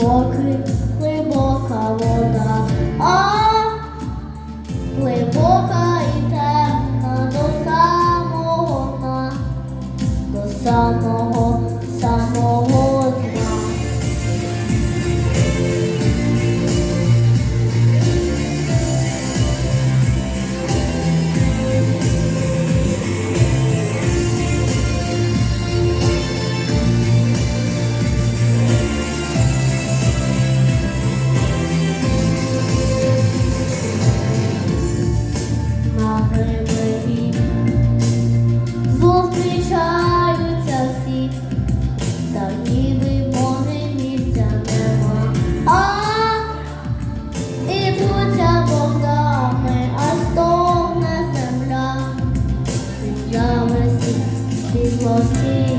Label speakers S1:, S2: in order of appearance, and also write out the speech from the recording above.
S1: 我可 прощаються всі, та ніби Боги місця нема. А ідуться богами, а стогне земля, земля весні, світлості.